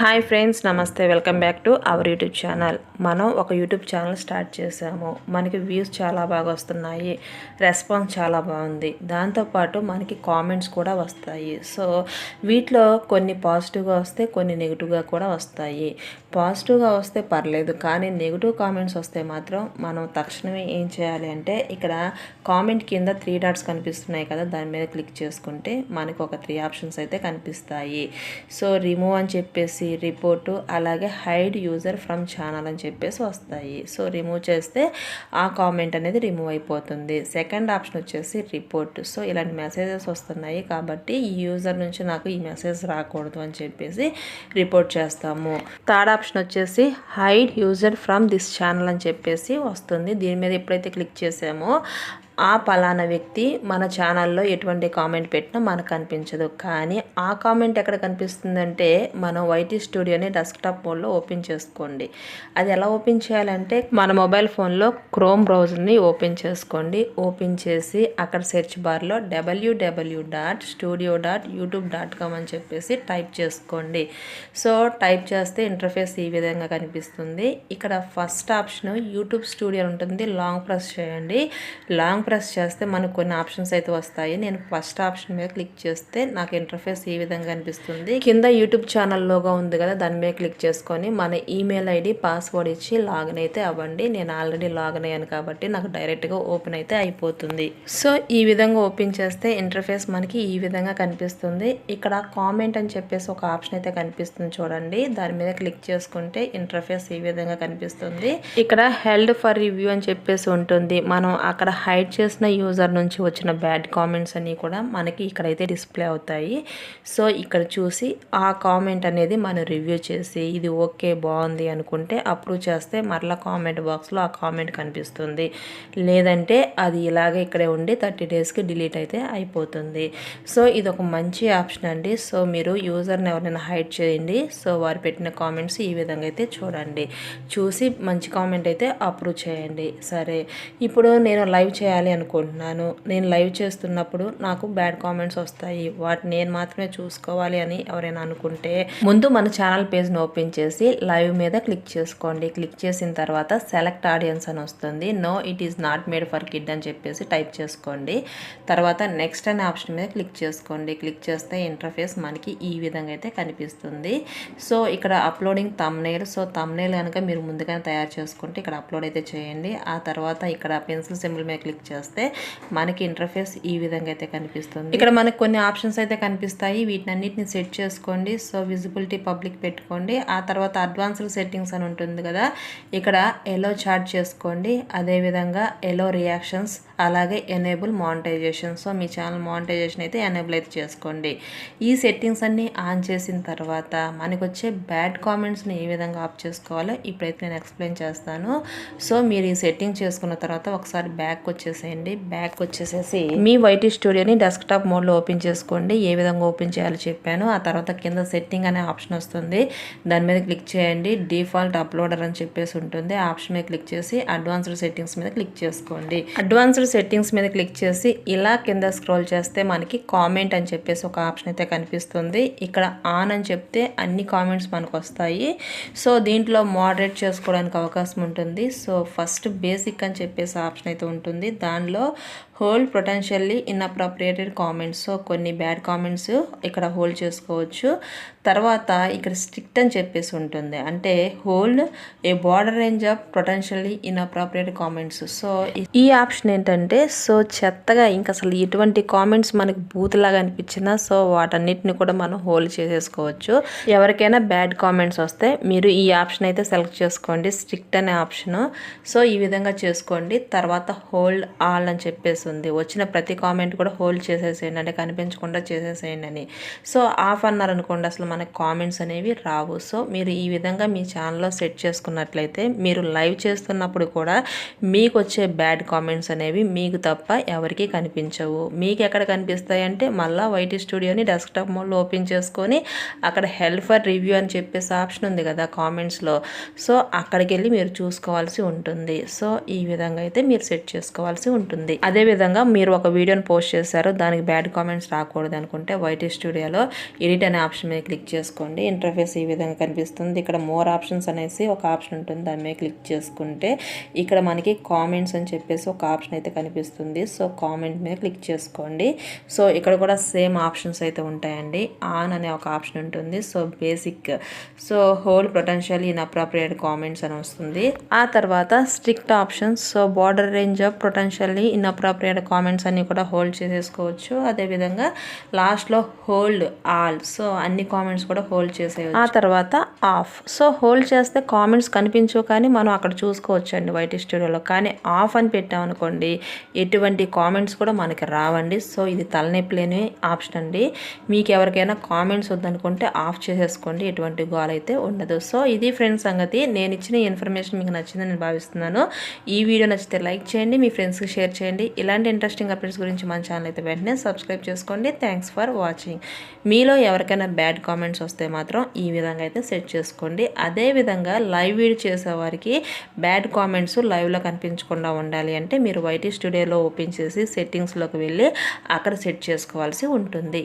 Hi friends నమస్తే. Welcome back to our YouTube channel. మనం ఒక యూట్యూబ్ ఛానల్ స్టార్ట్ చేసాము మనకి వ్యూస్ చాలా బాగా వస్తున్నాయి. రెస్పాన్స్ చాలా బాగుంది. దాంతోపాటు మనకి కామెంట్స్ కూడా వస్తాయి. సో వీటిలో కొన్ని పాజిటివ్గా వస్తే కొన్ని నెగిటివ్గా కూడా వస్తాయి. పాజిటివ్గా వస్తే పర్లేదు కానీ నెగిటివ్ కామెంట్స్ వస్తే మాత్రం మనం తక్షణమే ఏం చేయాలి అంటే ఇక్కడ కామెంట్ కింద త్రీ డాట్స్ కనిపిస్తున్నాయి కదా దాని మీద క్లిక్ చేసుకుంటే మనకు ఒక త్రీ ఆప్షన్స్ అయితే కనిపిస్తాయి. సో రిమూవ్ అని చెప్పేసి రిపోర్టు అలాగే హైడ్ యూజర్ ఫ్రమ్ ఛానల్ అని చెప్పేసి వస్తాయి. సో రిమూవ్ చేస్తే ఆ కామెంట్ అనేది రిమూవ్ అయిపోతుంది. సెకండ్ ఆప్షన్ వచ్చేసి రిపోర్ట్. సో ఇలాంటి మెసేజెస్ వస్తున్నాయి కాబట్టి ఈ యూజర్ నుంచి నాకు ఈ మెసేజ్ రాకూడదు అని చెప్పేసి రిపోర్ట్ చేస్తాము. థర్డ్ ఆప్షన్ వచ్చేసి hide user from this channel అని చెప్పేసి వస్తుంది. దీని మీద ఎప్పుడైతే క్లిక్ చేసామో ఆ పలానా వ్యక్తి మన ఛానల్లో ఎటువంటి కామెంట్ పెట్టినా మనకు కనిపించదు కానీ ఆ కామెంట్ ఎక్కడ కనిపిస్తుందంటే మనం వైటీ స్టూడియోని డెస్క్టాప్ మోడ్లో ఓపెన్ చేసుకోండి. అది ఎలా ఓపెన్ చేయాలంటే మన మొబైల్ ఫోన్లో క్రోమ్ బ్రౌజర్ని ఓపెన్ చేసుకోండి. ఓపెన్ చేసి అక్కడ సెర్చ్ బార్లో W W dot studio dot YouTube dot com అని చెప్పేసి టైప్ చేసుకోండి. సో టైప్ చేస్తే ఇంటర్ఫేస్ ఈ విధంగా కనిపిస్తుంది. ఇక్కడ ఫస్ట్ ఆప్షన్ యూట్యూబ్ స్టూడియో ఉంటుంది. లాంగ్ ప్రెస్ చేయండి. లాంగ్ ప్రెస్ చేస్తే మనకు కొన్ని ఆప్షన్స్ అయితే వస్తాయి. నేను ఫస్ట్ ఆప్షన్ మీద క్లిక్ చేస్తే నాకు ఇంటర్ఫేస్ ఈ విధంగా కనిపిస్తుంది కింద యూట్యూబ్ ఛానల్ లోగా ఉంది కదా దాని మీద క్లిక్ చేసుకొని మన ఈమెయిల్ ఐడి పాస్వర్డ్ ఇచ్చి లాగిన్ అయితే అవ్వండి. నేను ఆల్రెడీ లాగిన్ అయ్యాను కాబట్టి నాకు డైరెక్ట్గా ఓపెన్ అయితే అయిపోతుంది. సో ఈ విధంగా ఓపెన్ చేస్తే ఇంటర్ఫేస్ మనకి ఈ విధంగా కనిపిస్తుంది. ఇక్కడ కామెంట్ అని చెప్పేసి ఒక ఆప్షన్ అయితే కనిపిస్తుంది చూడండి. దాని మీద క్లిక్ చేసుకుంటే ఇంటర్ఫేస్ ఈ విధంగా కనిపిస్తుంది. ఇక్కడ హెల్డ్ ఫర్ రివ్యూ అని చెప్పేసి ఉంటుంది. మనం అక్కడ హైడ్ చేసిన యూజర్ నుంచి వచ్చిన బ్యాడ్ కామెంట్స్ అన్నీ కూడా మనకి ఇక్కడైతే డిస్ప్లే అవుతాయి. సో ఇక్కడ చూసి ఆ కామెంట్ అనేది మనం రివ్యూ చేసి ఇది ఓకే బాగుంది అనుకుంటే అప్రూవ్ చేస్తే మరలా కామెంట్ బాక్స్లో ఆ కామెంట్ కనిపిస్తుంది. లేదంటే అది ఇలాగే ఇక్కడే ఉండి థర్టీ డేస్కి డిలీట్ అయితే అయిపోతుంది. సో ఇది ఒక మంచి ఆప్షన్ అండి. సో మీరు యూజర్ని ఎవరైనా హైడ్ చేయండి. సో వారు పెట్టిన కామెంట్స్ ఈ విధంగా అయితే చూడండి. చూసి మంచి కామెంట్ అయితే అప్రూవ్ చేయండి. సరే. ఇప్పుడు నేను లైవ్ చేయాలి. అనుకుంటున్నాను. నేను లైవ్ చేస్తున్నప్పుడు నాకు బ్యాడ్ కామెంట్స్ వస్తాయి. వాటిని నేను మాత్రమే చూసుకోవాలి అని ఎవరైనా అనుకుంటే ముందు మన ఛానల్ పేజ్ని ఓపెన్ చేసి లైవ్ మీద క్లిక్ చేసుకోండి. క్లిక్ చేసిన తర్వాత సెలెక్ట్ ఆడియన్స్ అని వస్తుంది. No it is not made for kid అని చెప్పేసి టైప్ చేసుకోండి. తర్వాత నెక్స్ట్ అనే ఆప్షన్ మీద క్లిక్ చేసుకోండి. క్లిక్ చేస్తే ఇంటర్ఫేస్ మనకి ఈ విధంగా అయితే కనిపిస్తుంది. సో ఇక్కడ అప్లోడింగ్ తమ్నేల్ సో తమ్నేల్ కనుక మీరు ముందుగానే తయారు చేసుకుంటే ఇక్కడ అప్లోడ్ అయితే చేయండి. ఆ తర్వాత ఇక్కడ పెన్సిల్ సింబల్ మీద క్లిక్ చేస్తే మనకి ఇంటర్ఫేస్ ఈ విధంగా అయితే కనిపిస్తుంది. ఇక్కడ మనకు కొన్ని ఆప్షన్స్ అయితే కనిపిస్తాయి. వీటిని అన్నిటిని సెట్ చేసుకోండి. సో విజిబిలిటీ పబ్లిక్ పెట్టుకోండి. ఆ తర్వాత అడ్వాన్స్డ్ సెట్టింగ్స్ అని ఉంటుంది కదా ఇక్కడ ఎలో చార్ట్ చేసుకోండి. అదేవిధంగా ఎలో రియాక్షన్స్ అలాగే ఎనేబుల్ మానిటైజేషన్. సో మీ ఛానల్ మానిటైజేషన్ అయితే ఎనేబుల్ అయితే చేసుకోండి. ఈ సెట్టింగ్స్ అన్నీ ఆన్ చేసిన తర్వాత మనకు వచ్చే బ్యాడ్ కామెంట్స్ని ఏ విధంగా ఆఫ్ చేసుకోవాలో ఇప్పుడైతే నేను ఎక్స్ప్లెయిన్ చేస్తాను. సో మీరు ఈ సెట్టింగ్ చేసుకున్న తర్వాత ఒకసారి బ్యాక్ వచ్చేసేయండి. బ్యాక్ వచ్చేసేసి మీ వైటీ స్టూడియోని డెస్క్టాప్ మోడ్లో ఓపెన్ చేసుకోండి. ఏ విధంగా ఓపెన్ చేయాలో చెప్పాను. ఆ తర్వాత కింద సెట్టింగ్ అనే ఆప్షన్ వస్తుంది. దాని మీద క్లిక్ చేయండి. డిఫాల్ట్ అప్లోడర్ అని చెప్పేసి ఉంటుంది. ఆ ఆప్షన్ మీద క్లిక్ చేసి అడ్వాన్స్డ్ సెట్టింగ్స్ మీద క్లిక్ చేసుకోండి. అడ్వాన్స్డ్ సెట్టింగ్స్ మీద క్లిక్ చేసి ఇలా కింద స్క్రోల్ చేస్తే మనకి కామెంట్ అని చెప్పేసి ఒక ఆప్షన్ అయితే కనిపిస్తుంది. ఇక్కడ ఆన్ అని చెప్తే అన్ని కామెంట్స్ మనకు వస్తాయి. సో దీంట్లో మోడరేట్ చేసుకోవడానికి అవకాశం ఉంటుంది. సో ఫస్ట్ బేసిక్ అని చెప్పేసి ఆప్షన్ అయితే ఉంటుంది. దానిలో hold potentially inappropriate comments so కొన్ని బ్యాడ్ కామెంట్స్ ఇక్కడ హోల్డ్ చేసుకోవచ్చు. తర్వాత ఇక్కడ స్ట్రిక్ట్ అని చెప్పేసి ఉంటుంది. అంటే hold a broader range of potentially inappropriate comments so ఈ ఆప్షన్ ఏంటంటే సో చెత్తగా ఇంకా అసలు ఎటువంటి కామెంట్స్ మనకి బూత్లాగా అనిపించినా సో వాటన్నిటిని కూడా మనం హోల్డ్ చేసేసుకోవచ్చు. ఎవరికైనా బ్యాడ్ కామెంట్స్ వస్తే మీరు ఈ ఆప్షన్ అయితే సెలెక్ట్ చేసుకోండి. స్ట్రిక్ట్ అనే ఆప్షన్. సో ఈ విధంగా చేసుకోండి. తర్వాత హోల్డ్ ఆల్ అని చెప్పేసి ఉంది. వచ్చిన ప్రతి కామెంట్ కూడా హోల్డ్ చేసేసేయండి. అంటే కనిపించకుండా చేసేసేయండి అని. సో ఆఫ్ అన్నారనుకోండి అసలు మనకి కామెంట్స్ అనేవి రావు. సో మీరు ఈ విధంగా మీ ఛానల్లో సెట్ చేసుకున్నట్లయితే మీరు లైవ్ చేస్తున్నప్పుడు కూడా మీకు వచ్చే బ్యాడ్ కామెంట్స్ అనేవి మీకు తప్ప ఎవరికీ కనిపించవు. మీకు ఎక్కడ కనిపిస్తాయి అంటే మళ్ళీ వైటీ స్టూడియోని డెస్క్టాప్ మోడ్లో ఓపెన్ చేసుకొని అక్కడ హెల్ప్ ఫర్ రివ్యూ అని చెప్పేసి ఆప్షన్ ఉంది కదా కామెంట్స్లో. సో అక్కడికి వెళ్ళి మీరు చూసుకోవాల్సి ఉంటుంది. సో ఈ విధంగా అయితే మీరు సెట్ చేసుకోవాల్సి ఉంటుంది. అదేవిధంగా అదేవిధంగా మీరు ఒక వీడియోని పోస్ట్ చేశారు దానికి బ్యాడ్ కామెంట్స్ రాకూడదు అనుకుంటే వైటీ స్టూడియోలో ఎడిట్ అనే ఆప్షన్ మీద క్లిక్ చేసుకోండి. ఇంటర్ఫేస్ ఈ విధంగా కనిపిస్తుంది. ఇక్కడ మోర్ ఆప్షన్స్ అనేసి ఒక ఆప్షన్ ఉంటుంది. దాని మీద క్లిక్ చేసుకుంటే ఇక్కడ మనకి కామెంట్స్ అని చెప్పేసి ఒక ఆప్షన్ అయితే కనిపిస్తుంది. సో కామెంట్ మీద క్లిక్ చేసుకోండి. సో ఇక్కడ కూడా సేమ్ ఆప్షన్స్ అయితే ఉంటాయండి. ఆన్ అనే ఒక ఆప్షన్ ఉంటుంది. So basic so hold potential inappropriate comments అని వస్తుంది. ఆ తర్వాత strict options. So broader range of potentially inappropriate comments అన్ని కూడా హోల్డ్ చేసేసుకోవచ్చు. అదేవిధంగా లాస్ట్లో హోల్డ్ ఆల్. సో అన్ని కామెంట్స్ కూడా హోల్డ్ చేసేయచ్చు. ఆ తర్వాత ఆఫ్. సో హోల్డ్ చేస్తే కామెంట్స్ కనిపించవు కానీ మనం అక్కడ చూసుకోవచ్చు అండి వైట్ స్టూడియోలో. కానీ ఆఫ్ అని పెట్టామనుకోండి ఎటువంటి కామెంట్స్ కూడా మనకి రావండి. సో ఇది తలనొప్పి లేని ఆప్షన్ అండి. మీకు ఎవరికైనా కామెంట్స్ వద్దనుకుంటే ఆఫ్ చేసేసుకోండి. ఎటువంటి గోల్ అయితే ఉండదు. సో ఇది ఫ్రెండ్స్ సంగతి. నేను ఇచ్చిన ఇన్ఫర్మేషన్ మీకు నచ్చిందని నేను భావిస్తున్నాను. ఈ వీడియో నచ్చితే లైక్ చేయండి మీ ఫ్రెండ్స్కి షేర్ చేయండి. ఇలాంటి ఇంట్రెస్టింగ్ అప్డేట్స్ గురించి మన ఛానల్ అయితే వెంటనే సబ్స్క్రైబ్ చేసుకోండి. Thanks for watching. మీలో ఎవరికైనా బ్యాడ్ కామెంట్స్ వస్తే మాత్రం ఈ విధంగా అయితే సెట్ చేసుకోండి. అదేవిధంగా లైవ్ వీడియో చేసేవారికి బ్యాడ్ కామెంట్స్ లైవ్లో కనిపించకుండా ఉండాలి అంటే మీరు వైట్ స్టూడియోలో ఓపెన్ చేసి సెట్టింగ్స్లోకి వెళ్ళి అక్కడ సెట్ చేసుకోవాల్సి ఉంటుంది.